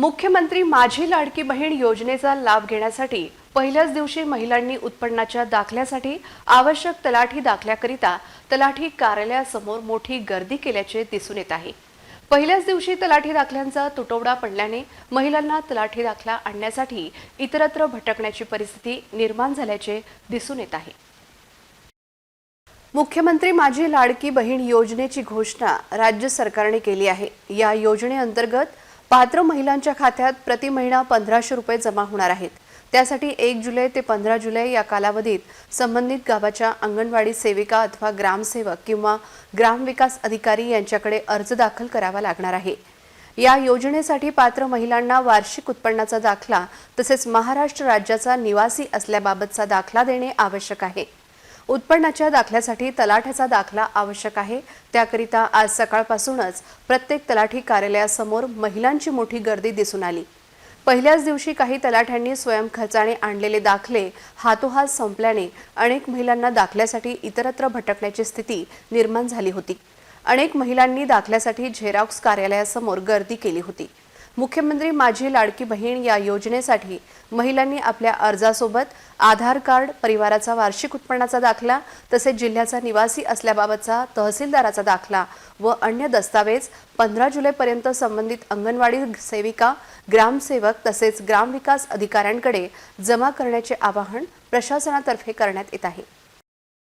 मुख्यमंत्री माझी लाडकी बहीण योजनेचा लाभ घेण्यासाठी पहिल्याच दिवशी महिलांनी उत्पन्नाच्या दाखल्यासाठी आवश्यक तलाठी दाखल्याकरिता तलाठी कार्यालयासमोर मोठी गर्दी केल्याचे दिसून येत आहे. पहिल्याच दिवशी तलाठी दाखल्यांचा तुटवडा पडल्याने महिलांना तलाठी दाखला आणण्यासाठी इतरत्र भटकण्याची परिस्थिती निर्माण झाल्याचे दिसून येत आहे. मुख्यमंत्री माझी लाडकी बहीण योजनेची घोषणा राज्य सरकारने केली आहे. या योजनेअंतर्गत पात्र महिलांच्या खात्यात प्रति महिना पंधराशे रुपये जमा होणार आहेत. त्यासाठी एक जुलै ते पंधरा जुलै या कालावधीत संबंधित गावाच्या अंगणवाडी सेविका अथवा ग्रामसेवक किंवा ग्रामविकास अधिकारी यांच्याकडे अर्ज दाखल करावा लागणार आहे. या योजनेसाठी पात्र महिलांना वार्षिक उत्पन्नाचा दाखला तसेच महाराष्ट्र राज्याचा निवासी असल्याबाबतचा दाखला देणे आवश्यक आहे. उत्पन्नाच्या दाखल्यासाठी तलाठ्याचा दाखला आवश्यक आहे. त्याकरिता आज सकाळपासूनच प्रत्येक तलाठी कार्यालयासमोर महिलांची मोठी गर्दी दिसून आली. पहिल्याच दिवशी काही तलाठ्यांनी स्वयंखर्चाने आणलेले दाखले हातोहात संपल्याने अनेक महिलांना दाखल्यासाठी इतरत्र भटकण्याची स्थिती निर्माण झाली होती. अनेक महिलांनी दाखल्यासाठी झेरॉक्स कार्यालयासमोर गर्दी केली होती. मुख्यमंत्री माझी लाडकी बहीण या योजनेसाठी महिलांनी आपल्या अर्जासोबत आधार कार्ड परिवाराचा वार्षिक उत्पन्नाचा दाखला तसेच जिल्ह्याचा निवासी असल्याबाबतचा तहसीलदाराचा दाखला व अन्य दस्तावेज पंधरा जुलैपर्यंत संबंधित अंगणवाडी सेविका ग्रामसेवक तसेच ग्रामविकास अधिकाऱ्यांकडे जमा करण्याचे आवाहन प्रशासनातर्फे करण्यात येत आहे.